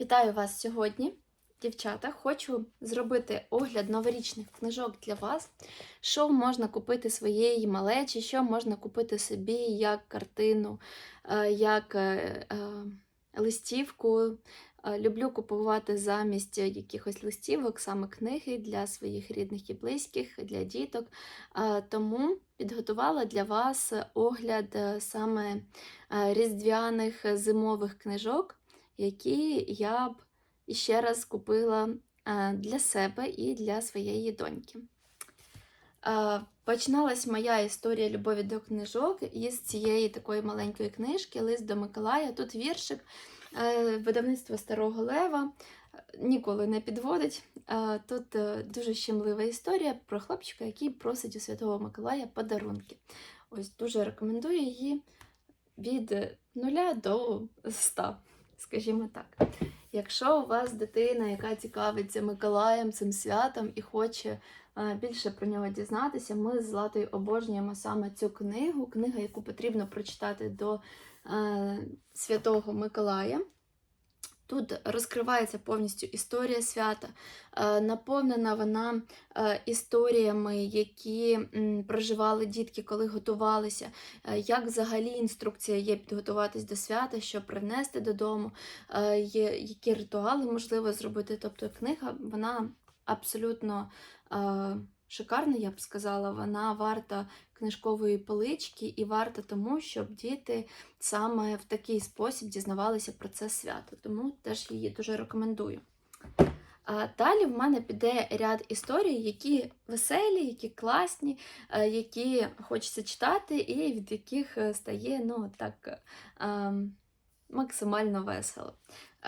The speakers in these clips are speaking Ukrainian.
Вітаю вас сьогодні, дівчата. Хочу зробити огляд новорічних книжок для вас, що можна купити своєї малечі, що можна купити собі як картину, е, як е, е, листівку. Люблю купувати замість якихось листівок саме книги для своїх рідних і близьких, для діток. Тому підготувала для вас огляд саме різдвяних зимових книжок які я б іще раз купила е, для себе і для своєї доньки. Е, Починалась моя історія любові до книжок із цієї такої маленької книжки Лист до Миколая. Тут віршик е, видавництва Старого Лева. Ніколи не підводить. Тут дуже щемлива історія про хлопчика, який просить у Святого Миколая подарунки. Ось дуже рекомендую її від 0 до 100 скажімо так. Якщо у вас дитина, яка цікавиться Миколаєм, цим святом і хоче е, більше про нього дізнатися, ми з Златою обожнюємо саме цю книгу, книга, яку потрібно прочитати до е, Святого Миколая. Тут розкривається повністю історія свята, е, наповнена вона е, історіями, які проживали дітки, коли готувалися, е, як взагалі інструкція є підготуватись до свята, що принести додому, які ритуали можливо зробити. Тобто книга вона абсолютно шикарна, я б сказала. Вона варта книжкової полички і варта тому, щоб діти саме в такий спосіб дізнавалися про це свято. Тому теж її дуже рекомендую. Далі в мене піде ряд історій, які веселі, які класні, е, які хочеться читати, і від яких е, стає ну, так, ем, максимально весело.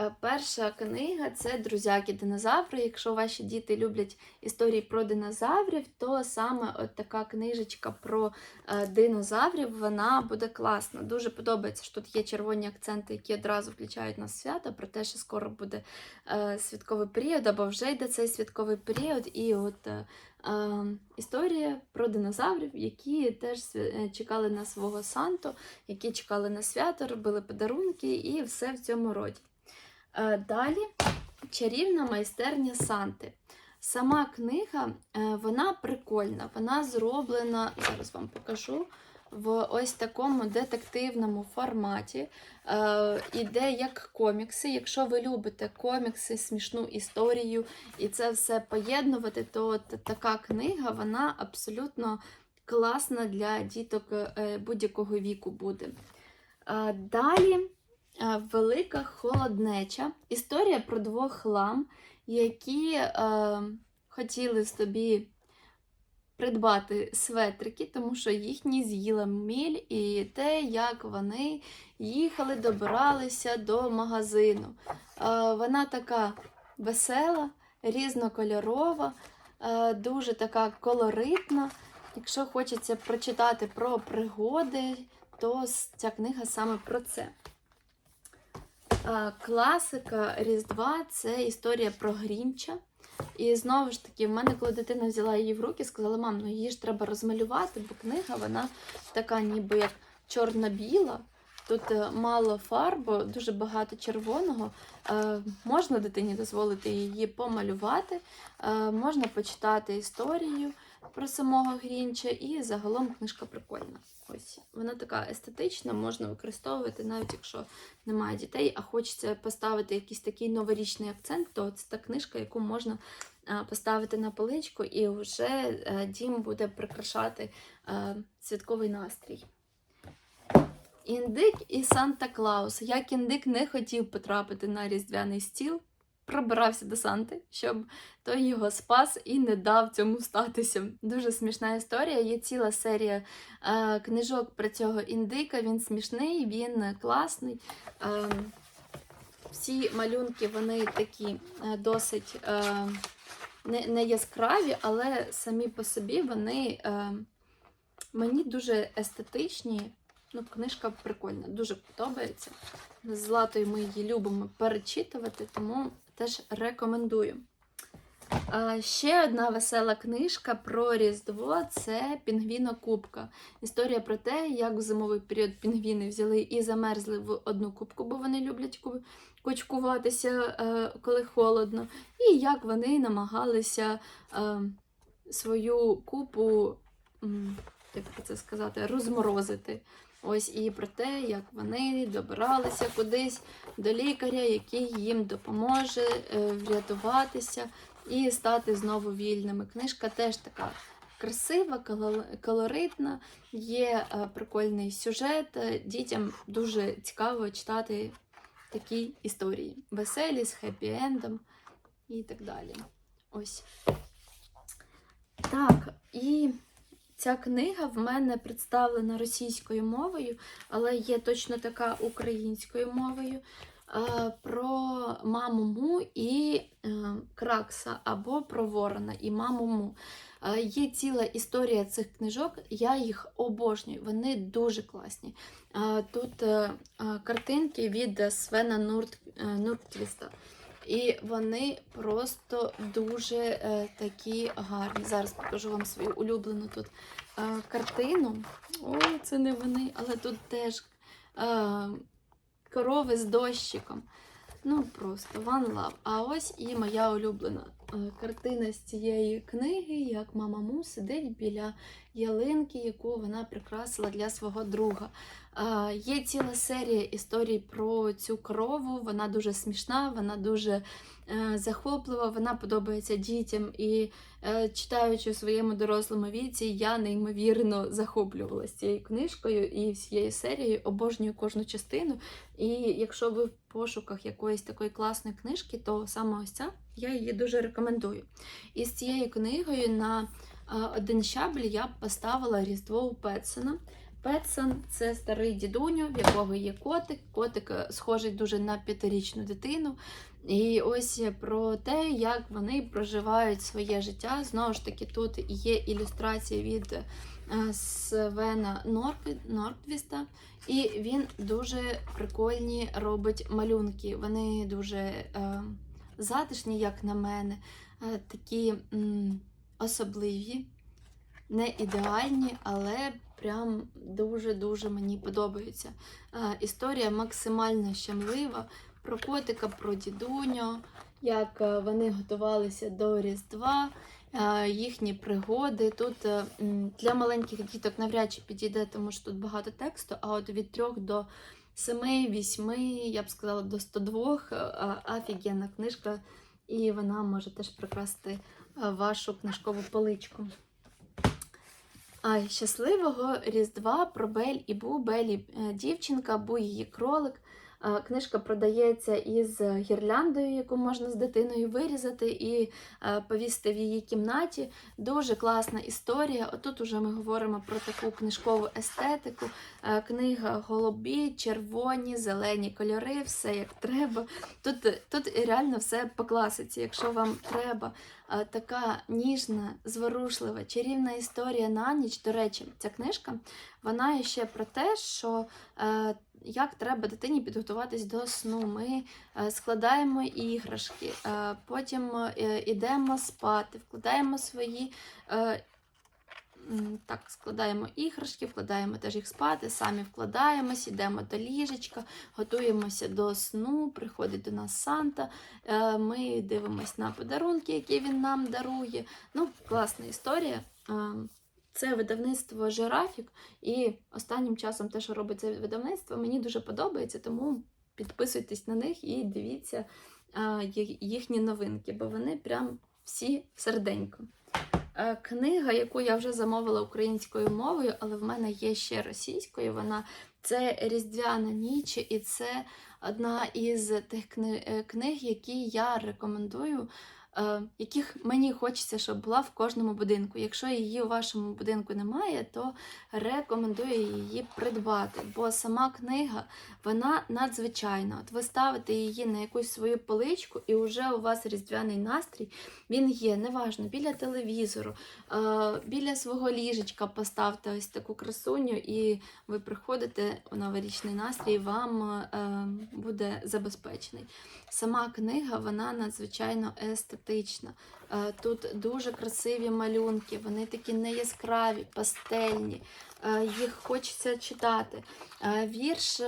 Е, Перша книга це Друзяки динозаври. Якщо ваші діти люблять історії про динозаврів, то саме от така книжечка про е, динозаврів вона буде класна. Дуже подобається, що тут є червоні акценти, які одразу включають нас в свято, про те, що скоро буде е, святковий період, або вже йде цей святковий період. І от історія про динозаврів, які теж чекали на свого Санту, які чекали на свято, робили подарунки і все в цьому роді. Е, Далі чарівна майстерня Санти. Сама книга е, вона прикольна, вона зроблена, зараз вам покажу, в ось такому детективному форматі. Е, Іде як комікси. Якщо ви любите комікси, смішну історію і це все поєднувати, то от така книга вона абсолютно класна для діток будь-якого віку буде. Далі велика холоднеча. Історія про двох лам, які е, хотіли собі придбати светрики, тому що їхні з'їла міль і те, як вони їхали, добиралися до магазину. Е, вона така весела, різнокольорова, е, дуже така колоритна. Якщо хочеться прочитати про пригоди, то ця книга саме про це. Класика Різдва це історія про Грінча. І знову ж таки, в мене, коли дитина взяла її в руки, сказала, мам, ну її ж треба розмалювати, бо книга вона така ніби як чорно-біла. Тут е, мало фарбу, дуже багато червоного. Е, можна дитині дозволити її помалювати, е, можна почитати історію про самого Грінча, і загалом книжка прикольна. Ось вона така естетична, можна використовувати, навіть якщо немає дітей, а хочеться поставити якийсь такий новорічний акцент, то це та книжка, яку можна поставити на поличку, і вже е, дім буде прикрашати е, святковий настрій. Індик і Санта Клаус. Як індик не хотів потрапити на різдвяний стіл, пробирався до Санти, щоб той його спас і не дав цьому статися. Дуже смішна історія. Є ціла серія е, книжок про цього індика. Він смішний, він класний. Е, всі малюнки вони такі е, досить е, не, не яскраві, але самі по собі вони е, мені дуже естетичні. Ну, книжка прикольна, дуже подобається. З Златою ми її любимо перечитувати, тому теж рекомендую. Ще одна весела книжка про Різдво це Пінгвінокубка. Історія про те, як в зимовий період пінгвіни взяли і замерзли в одну кубку, бо вони люблять кучкуватися, е, коли холодно, і як вони намагалися е, свою купу, як це сказати, розморозити. Ось і про те, як вони добиралися кудись до лікаря, який їм допоможе е, врятуватися і стати знову вільними. Книжка теж така красива, колоритна, є е, прикольний сюжет. е, Дітям дуже цікаво читати такі історії. Веселі, з хеппі-ендом і так далі. Ось. Так, і ця книга в мене представлена російською мовою, але є точно така українською мовою. е, Про маму Му і е, Кракса або про Ворона і маму Му. Е, Є ціла історія цих книжок, я їх обожнюю, вони дуже класні. Тут картинки від Свена Нурт, Нуртвіста. І вони просто дуже е, такі гарні. Зараз покажу вам свою улюблену тут е, картину. Ой, це не вони, але тут теж е, корови з дощиком. Ну, просто one love. А ось і моя улюблена картина з цієї книги, як мама Му сидить біля ялинки, яку вона прикрасила для свого друга. Е, Є ціла серія історій про цю корову. Вона дуже смішна, вона дуже е, захоплива, вона подобається дітям. І е, читаючи у своєму дорослому віці, я неймовірно захоплювалася цією книжкою і всією серією, обожнюю кожну частину. І якщо ви в пошуках якоїсь такої класної книжки, то саме ось ця я її дуже рекомендую. І з цією книгою на один щабль я поставила Різдво у Петсона. Петсон це старий дідуню, в якого є котик. Котик е, схожий дуже на п'ятирічну дитину. І ось про те, як вони проживають своє життя. Знову ж таки, тут є ілюстрація від е, Свена Норк- Норквіста, і він дуже прикольні робить малюнки. Вони дуже е, затишні, як на мене, е, такі особливі, не ідеальні, але прям дуже-дуже мені подобаються. Е, історія максимально щемлива про котика, про дідуню, як е, вони готувалися до Різдва, їхні пригоди. Тут для маленьких діток навряд чи підійде, тому що тут багато тексту, а от від 3 до 7-8, я б сказала, до 102 е, офігенна книжка, і вона може теж прикрасити е, вашу книжкову поличку. А, щасливого Різдва про Бель і Бу. Белі е, дівчинка, Бу її кролик. Е, Книжка продається із гірляндою, яку можна з дитиною вирізати і е, повісити в її кімнаті. Дуже класна історія. Отут уже ми говоримо про таку книжкову естетику. Е, Книга голубі, червоні, зелені кольори, все як треба. Тут, тут реально все по класиці. Якщо вам треба е, така ніжна, зворушлива, чарівна історія на ніч. До речі, ця книжка вона ще про те, що е, як треба дитині підготуватись до сну. Ми е, складаємо іграшки, е, потім е, йдемо спати, вкладаємо свої. Е, так, складаємо іграшки, вкладаємо теж їх спати, самі вкладаємось, йдемо до ліжечка, готуємося до сну, приходить до нас Санта. Е, Ми дивимося на подарунки, які він нам дарує. Ну, класна історія. Це видавництво Жирафік, і останнім часом те, що робить це видавництво, мені дуже подобається, тому підписуйтесь на них і дивіться їхні новинки, бо вони прям всі серденько. Е, Книга, яку я вже замовила українською мовою, але в мене є ще російською. Вона це Різдвяна ніч, і це одна із тих е, книг, які я рекомендую, яких мені хочеться, щоб була в кожному будинку. Якщо її у вашому будинку немає, то рекомендую її придбати, бо сама книга вона надзвичайна. От ви ставите її на якусь свою поличку, і вже у вас різдвяний настрій. Він є, неважно, біля телевізору, е, біля свого ліжечка поставте ось таку красуню, і ви приходите у новорічний настрій, вам е, буде забезпечений. Сама книга вона надзвичайно естетична. Естетична. Е, Тут дуже красиві малюнки, вони такі неяскраві, пастельні. Е, Їх хочеться читати. Е, Вірш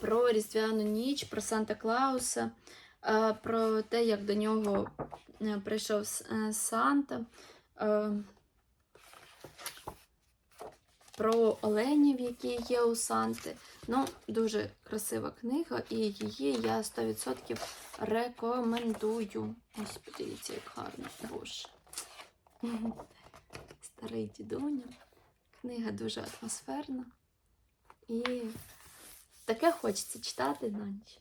про Різдвяну ніч, про Санта Клауса, про те, як до нього прийшов Санта. Про оленів, які є у Санти. Ну, дуже красива книга, і її я 100% рекомендую. Ось подивіться, як гарно. Боже. Старий дідуня. Книга дуже атмосферна. І таке хочеться читати на ніч.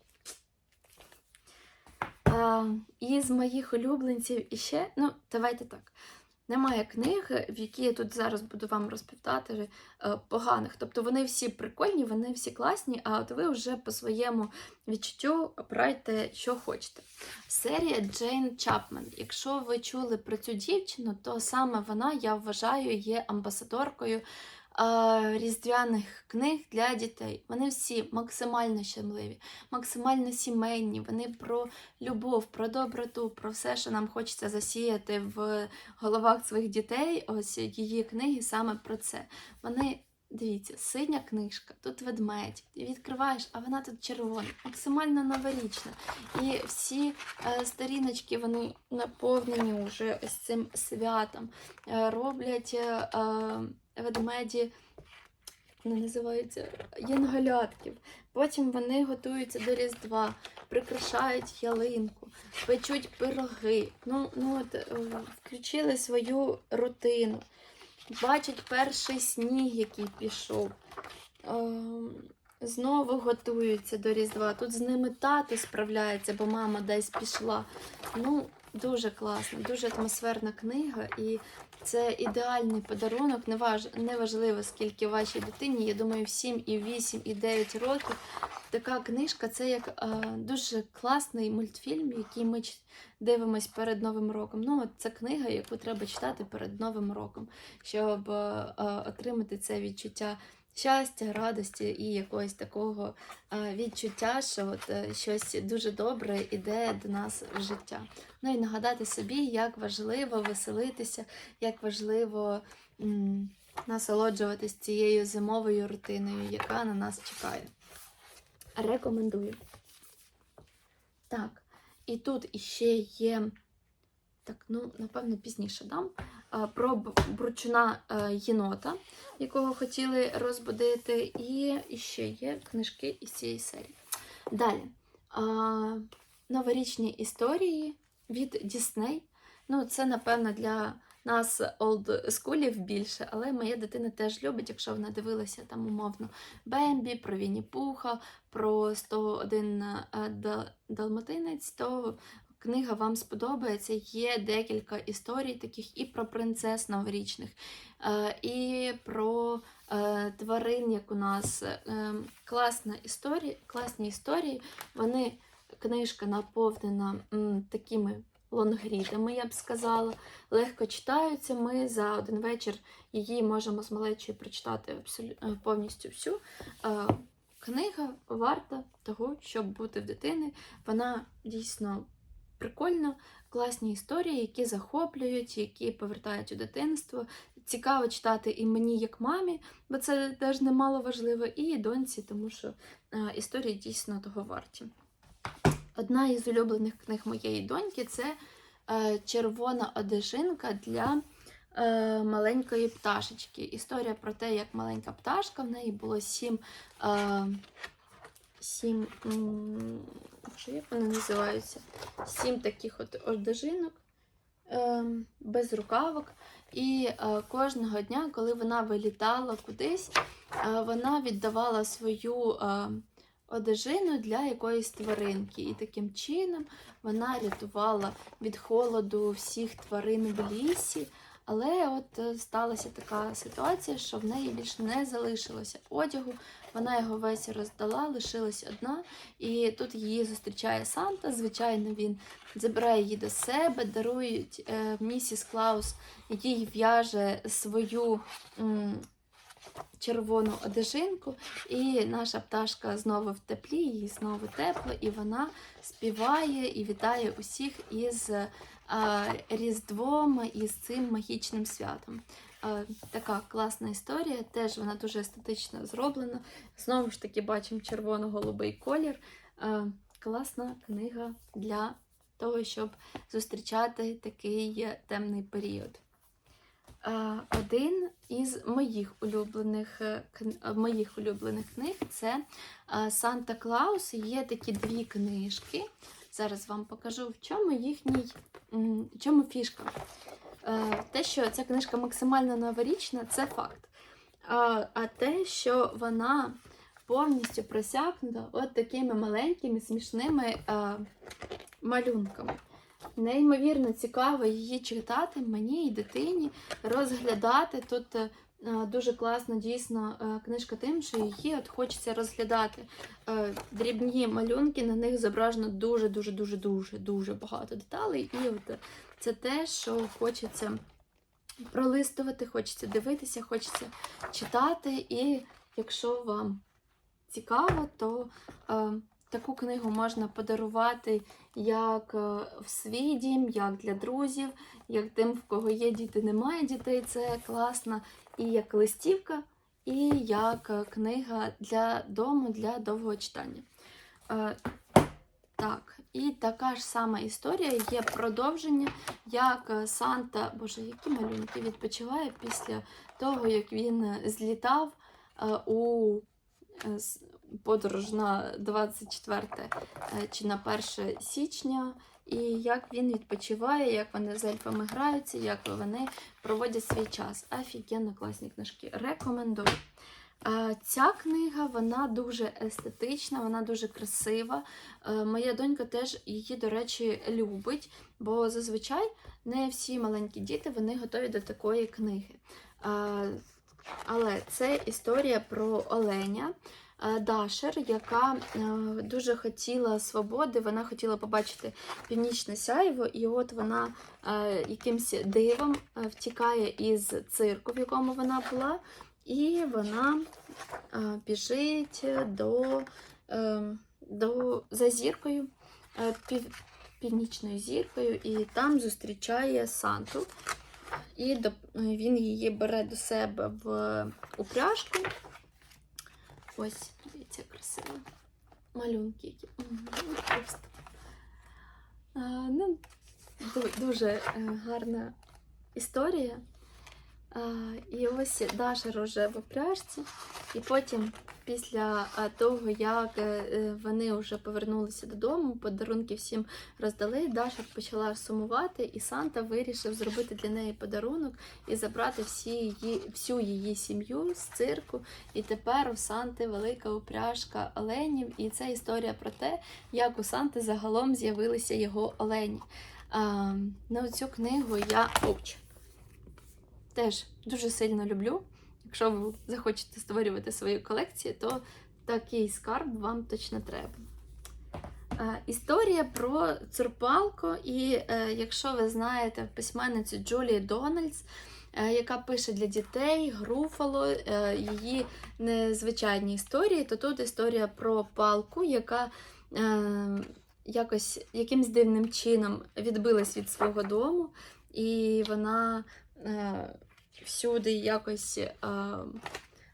А, із моїх улюбленців іще, ну, давайте так. Немає книг, в які я тут зараз буду вам розповідати е, поганих. Тобто вони всі прикольні, вони всі класні, а от ви вже по своєму відчуттю обирайте, що хочете. Серія Джейн Чапмен. Якщо ви чули про цю дівчину, то саме вона, я вважаю, є амбасадоркою різдвяних книг для дітей. Вони всі максимально щемливі, максимально сімейні. Вони про любов, про доброту, про все, що нам хочеться засіяти в головах своїх дітей. Ось її книги саме про це. Вони. Дивіться, синя книжка, тут ведмедь. Ти відкриваєш, а вона тут червона, максимально новорічна. І всі е, сторіночки вони наповнені вже ось цим святом. Е, роблять е, е, ведмеді, вони називаються янголятків. Потім вони готуються до Різдва, прикрашають ялинку, печуть пироги. Ну, ну от, е, включили свою рутину бачать перший сніг, який пішов. Ем, Знову готуються до Різдва. Тут з ними тато справляється, бо мама десь пішла. Ну, дуже класно, дуже атмосферна книга, і це ідеальний подарунок. Неваж... Неважливо, скільки вашій дитині. Я думаю, в 7, і 8, і 9 років. Така книжка це як е, дуже класний мультфільм, який ми дивимось перед Новим роком. Ну, от це книга, яку треба читати перед Новим роком, щоб е, отримати це відчуття щастя, радості і якогось такого е, відчуття, що от е, щось дуже добре іде до нас в життя. Ну і нагадати собі, як важливо веселитися, як важливо м, насолоджуватись цією зимовою рутиною, яка на нас чекає. Рекомендую. Так, і тут іще є. Так, ну, напевно, пізніше дам. Про бручуна е, єнота, якого хотіли розбудити, і ще є книжки із цієї серії. Далі. Новорічні історії від Дісней. Ну, це, напевно, для нас олдскулів більше, але моя дитина теж любить, якщо вона дивилася там умовно Бембі, про Вінні Пуха, про 101 е, Дал- Далматинець, то книга вам сподобається. Є декілька історій, таких і про принцес новорічних, е, і про е, тварин, як у нас. Е, Класна історія, класні історії. Вони, книжка наповнена такими лонгрідами, я б сказала. Легко читаються. Ми за один вечір її можемо з малечою прочитати повністю всю. Книга варта того, щоб бути в дитини. Вона дійсно прикольна, класні історії, які захоплюють, які повертають у дитинство. Цікаво читати і мені, як мамі, бо це теж немало важливо, і доньці, тому що е, історії дійсно того варті. Одна із улюблених книг моєї доньки це е, червона одежинка для е, маленької пташечки. Історія про те, як маленька пташка, в неї було сім. Сім що як вони називаються? Сім таких от одежинок е, без рукавок. І е, кожного дня, коли вона вилітала кудись, е, вона віддавала свою е, одежину для якоїсь тваринки. І таким чином вона рятувала від холоду всіх тварин в лісі. Але от сталася така ситуація, що в неї більше не залишилося одягу. Вона його весь роздала, лишилась одна, і тут її зустрічає Санта. Звичайно, він забирає її до себе, дарують е, місіс Клаус, їй в'яже свою м, червону одежинку, і наша пташка знову в теплі, їй знову тепло, і вона співає і вітає усіх із е, Різдвом і з цим магічним святом. Е, Така класна історія, теж вона дуже естетично зроблена. Знову ж таки, бачимо червоно-голубий колір. Е, Класна книга для того, щоб зустрічати такий темний період. Е, Один із моїх улюблених, моїх улюблених книг це Санта Клаус. Є такі дві книжки. Зараз вам покажу, в чому їхній, в чому фішка. Е, Те, що ця книжка максимально новорічна, це факт. А, те, що вона повністю просякнута от такими маленькими смішними е, малюнками. Неймовірно цікаво її читати мені і дитині, розглядати. Тут е, дуже класна дійсно книжка тим, що її от хочеться розглядати. Дрібні малюнки, на них зображено дуже-дуже дуже багато деталей. І от це те, що хочеться пролистувати, хочеться дивитися, хочеться читати. І якщо вам цікаво, то е, таку книгу можна подарувати як е, в свій дім, як для друзів, як тим, в кого є діти, немає дітей. Це класно. І як листівка, і як е, книга для дому, для довгого читання. Е, так, і така ж сама історія є продовження, як е, Санта, боже, які малюнки відпочиває після того, як він е, злітав е, у подорож на 24 е, чи на 1 січня, і як він відпочиває, як вони з ельфами граються, як вони проводять свій час. Офігенно класні книжки. Рекомендую. Ця книга вона дуже естетична, вона дуже красива. Е, Моя донька теж її, до речі, любить, бо зазвичай не всі маленькі діти вони готові до такої книги. Але це історія про оленя. е, Дашер, яка е, дуже хотіла свободи, вона хотіла побачити північне сяйво, і от вона якимсь дивом втікає із цирку, в якому вона була, і вона е, біжить до, е, до за зіркою, е, пів, північною зіркою, і там зустрічає Санту. І до, він її бере до себе в упряжку. Ось, дивіться, красиво. Малюнки які. Просто. А, ну, дуже е, гарна історія. І ось Даша в упряжці, і потім, після того, як е, е, вони вже повернулися додому, подарунки всім роздали, Даша почала сумувати, і Санта вирішив зробити для неї подарунок і забрати всі її, всю її сім'ю з цирку. І тепер у Санти велика упряжка оленів, і це історія про те, як у Санти загалом з'явилися його олені. А, цю книгу я Овч. Теж дуже сильно люблю. Якщо ви захочете створювати свою колекцію, то такий скарб вам точно треба. Е, Історія про цурпалку, і е, якщо ви знаєте письменницю Джулії Дональдс, е, яка пише для дітей Груфало, її незвичайні історії, то тут історія про палку, яка якось якимсь дивним чином відбилась від свого дому, і вона всюди якось е,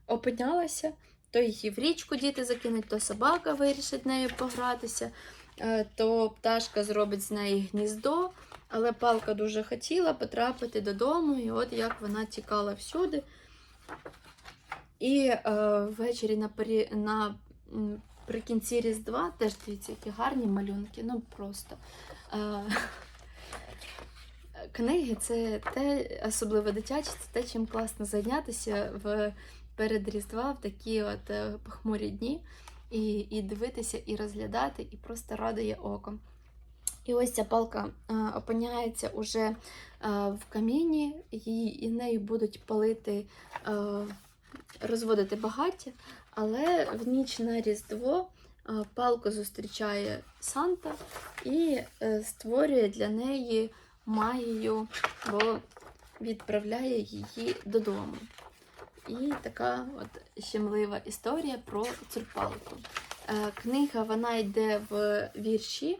опинялася. То її в річку діти закинуть, то собака вирішить нею погратися, е, то пташка зробить з неї гніздо. Але палка дуже хотіла потрапити додому, і от як вона тікала всюди. І е, ввечері напері, на прикінці Різдва теж дивіться, які гарні малюнки, ну просто. Е, книги це те, особливо дитячі, це те, чим класно зайнятися в перед Різдва в такі от е, похмурі дні, і, і дивитися, і розглядати, і просто радує око. І ось ця палка е, опиняється уже е, в каміні, її, і нею будуть палити, розводити багаття, але в ніч на Різдво палку зустрічає Санта і створює для неї магію, бо відправляє її додому. І така от щемлива історія про цурпалку. Е, Книга вона йде в вірші.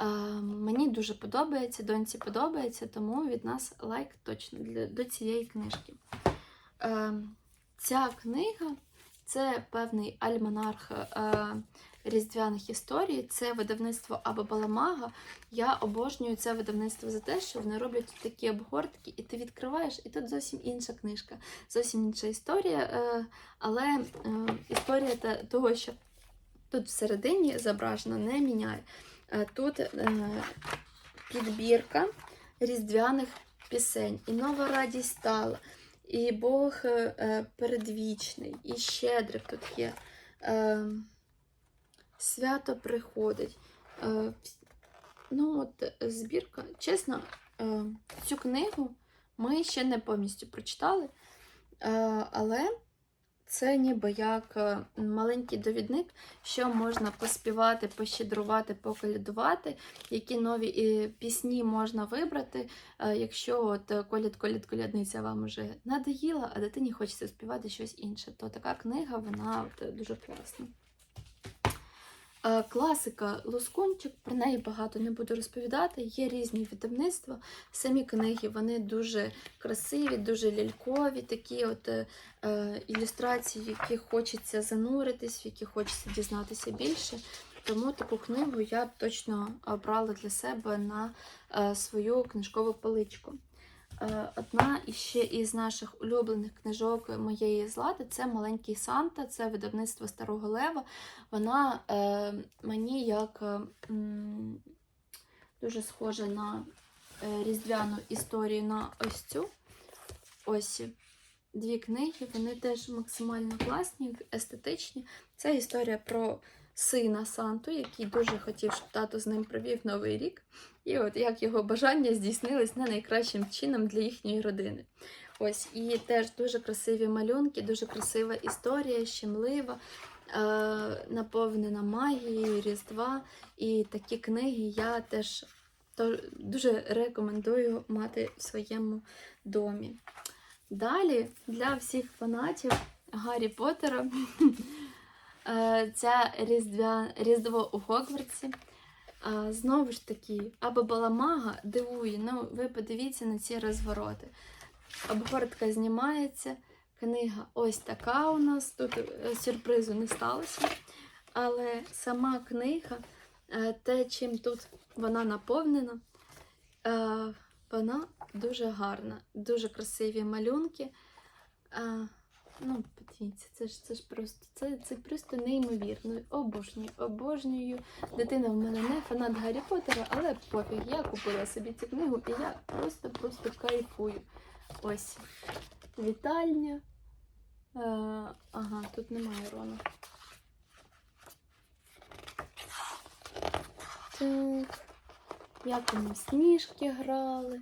Е, Мені дуже подобається, доньці подобається, тому від нас лайк точно до цієї книжки. Е, Ця книга це певний альманарх різдвяних історій. Це видавництво Абабаламага. Я обожнюю це видавництво за те, що вони роблять такі обгортки, і ти відкриваєш, і тут зовсім інша книжка, зовсім інша історія. е, Але е, історія того, що тут всередині зображено, не міняє. Е, Тут підбірка різдвяних пісень, і нова радість стала, і Бог передвічний, і щедрик тут є. Свято приходить. Е, Ну, от збірка. Чесно, е, цю книгу ми ще не повністю прочитали, е, але це ніби як маленький довідник, що можна поспівати, пощедрувати, поколядувати, які нові пісні можна вибрати, якщо от коляд, коляд, колядниця вам уже надоїла, а дитині хочеться співати щось інше, то така книга вона от, дуже класна. Класика Лоскунчик, про неї багато не буду розповідати. Є різні видавництва. Самі книги вони дуже красиві, дуже лялькові, такі от е, е, ілюстрації, які хочеться зануритись, в які хочеться дізнатися більше. Тому таку книгу я б точно обрала для себе на е, свою книжкову поличку. Е, Одна іще із наших улюблених книжок моєї злати це Маленький Санта, це видавництво Старого Лева. Вона е, мені як е, м, дуже схожа на е, різдвяну історію на ось цю. Ось дві книги, вони теж максимально класні, естетичні. Це історія про сина Санту, який дуже хотів, щоб тато з ним провів новий рік. І от як його бажання здійснились не найкращим чином для їхньої родини. Ось, і теж дуже красиві малюнки, дуже красива історія, щемлива, е, наповнена магією, Різдва. І такі книги я теж то, дуже рекомендую мати в своєму домі. Далі для всіх фанатів Гаррі Поттера е, різдвя, Різдво у Гогвартсі. А, знову ж таки, або баламага дивує. Ну, ви подивіться на ці розвороти. Обгортка знімається, книга ось така у нас. Тут е, сюрпризу не сталося. Але сама книга, е, те, чим тут вона наповнена, е, вона дуже гарна, дуже красиві малюнки. Ну, подивіться, це ж це ж просто це, це просто неймовірно. Обожнюю, обожнюю. Дитина в мене не фанат Гаррі Поттера, але пофіг, я купила собі цю книгу і я просто-просто кайфую. Ось вітальня. Е, ага, тут немає Рона. Так. Як вони сніжки грали.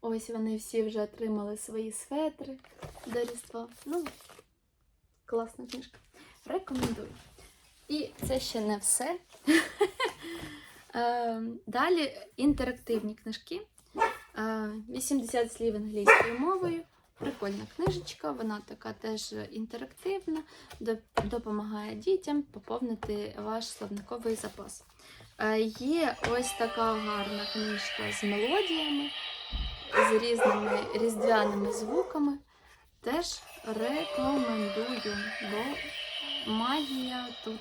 Ось вони всі вже отримали свої светри до Різдва. Ну, класна книжка. Рекомендую. І це ще не все. Е, Далі інтерактивні книжки. Е, 80 слів англійською мовою. Прикольна книжечка, вона така теж інтерактивна, допомагає дітям поповнити ваш словниковий запас. Е, Є ось така гарна книжка з мелодіями, з різними різдвяними звуками. Теж рекомендую, бо магія тут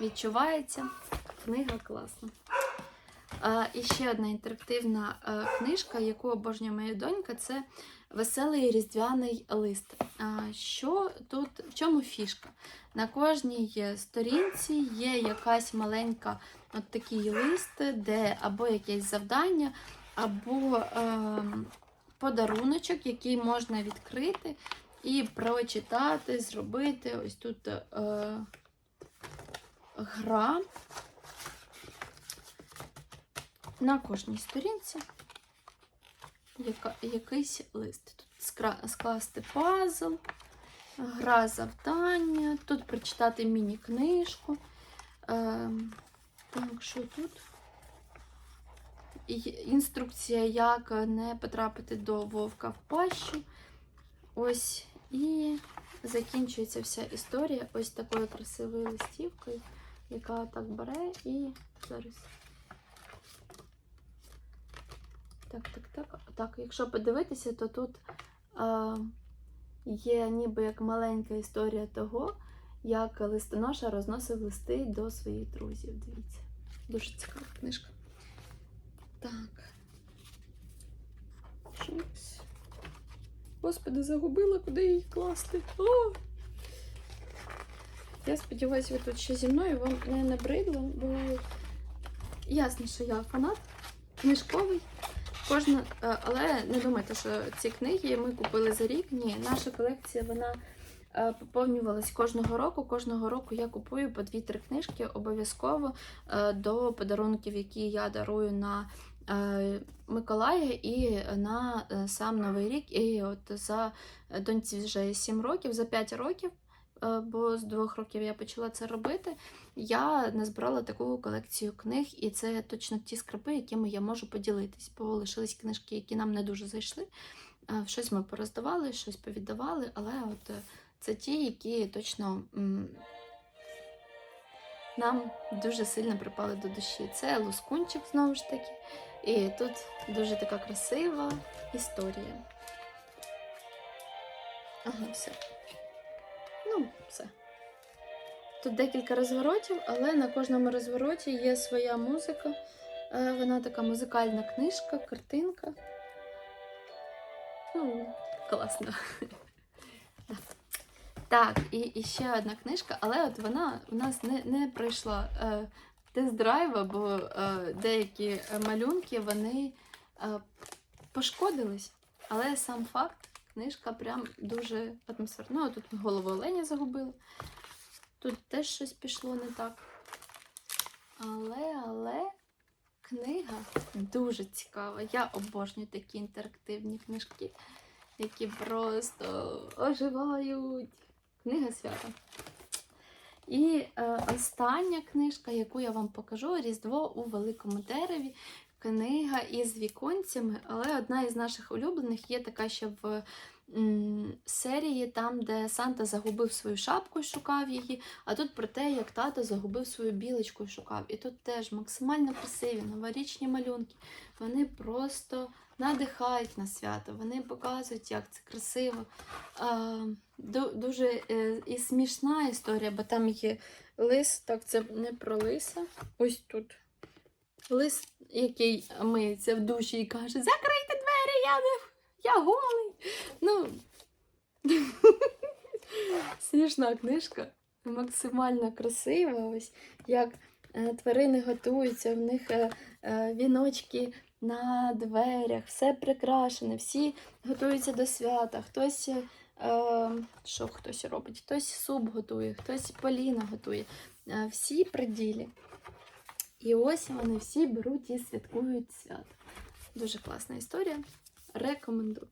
відчувається. Книга класна. І ще одна інтерактивна е, книжка, яку обожнює моя донька, це Веселий різдвяний лист. Що тут, в чому фішка? На кожній сторінці є якась маленька от такий лист, де або якесь завдання, або е, подаруночок, який можна відкрити і прочитати, зробити. Ось тут е, гра. На кожній сторінці яка, якийсь лист. Тут скласти пазл, гра завдання, тут прочитати міні-книжку. Ем, так, що тут? Інструкція, як не потрапити до вовка в пащу. Ось І закінчується вся історія ось такою красивою листівкою, яка так бере і зараз. Так, так, так. Так, якщо подивитися, то тут а, є ніби як маленька історія того, як листоноша розносив листи до своїх друзів. Дивіться. Дуже цікава книжка. Так. Щось. Господи, загубила, куди її класти. О! Я сподіваюся, ви тут ще зі мною вам не набридло, бо ясно, що я фанат книжковий. Кожна, е, але не думайте, що ці книги ми купили за рік. Ні, наша колекція вона поповнювалась кожного року. Кожного року я купую по 2-3 книжки обов'язково е, до подарунків, які я дарую на е, Миколая і на е, сам Новий рік. І от за е, доньці вже 7 років, за 5 років. е, Бо з двох років я почала це робити. Я назбирала таку колекцію книг, і це точно ті скарби, якими я можу поділитись, бо лишились книжки, які нам не дуже зайшли. Е, Щось ми пороздавали, щось повіддавали, але от е, це ті, які точно нам дуже сильно припали до душі. Це лускунчик знову ж таки. І тут дуже така красива історія. Ага, все. Ну, все. Тут декілька розворотів, але на кожному розвороті є своя музика. Е, Вона така музикальна книжка, картинка. Ну, класно. Так, і, і ще одна книжка, але от вона у нас не, не пройшла е, тест-драйва, бо е, деякі е, малюнки вони е, пошкодились. Але сам факт, книжка прям дуже атмосферна. Ну, тут голову оленя загубили. Тут теж щось пішло не так. Але, але книга дуже цікава. Я обожнюю такі інтерактивні книжки, які просто оживають. Книга свята. І е, остання книжка, яку я вам покажу, Різдво у великому дереві. Книга із віконцями, але одна із наших улюблених є така ще в серії, там, де Санта загубив свою шапку і шукав її, а тут про те, як тато загубив свою білочку і шукав. І тут теж максимально красиві новорічні малюнки. Вони просто надихають на свято, вони показують, як це красиво. Дуже е, і смішна історія, бо там є лис, так це не про лиса. Ось тут. Лис, який миється в душі і каже: Закрийте двері, я не я голий. Ну, смішна книжка, максимально красива. Ось як е, тварини готуються, в них е, е, віночки на дверях, все прикрашене, всі готуються до свята. Хтось, що хтось робить? Хтось суп готує, хтось поліна готує. Всі при ділі. І ось вони всі беруть і святкують свято. Дуже класна історія. Рекомендую.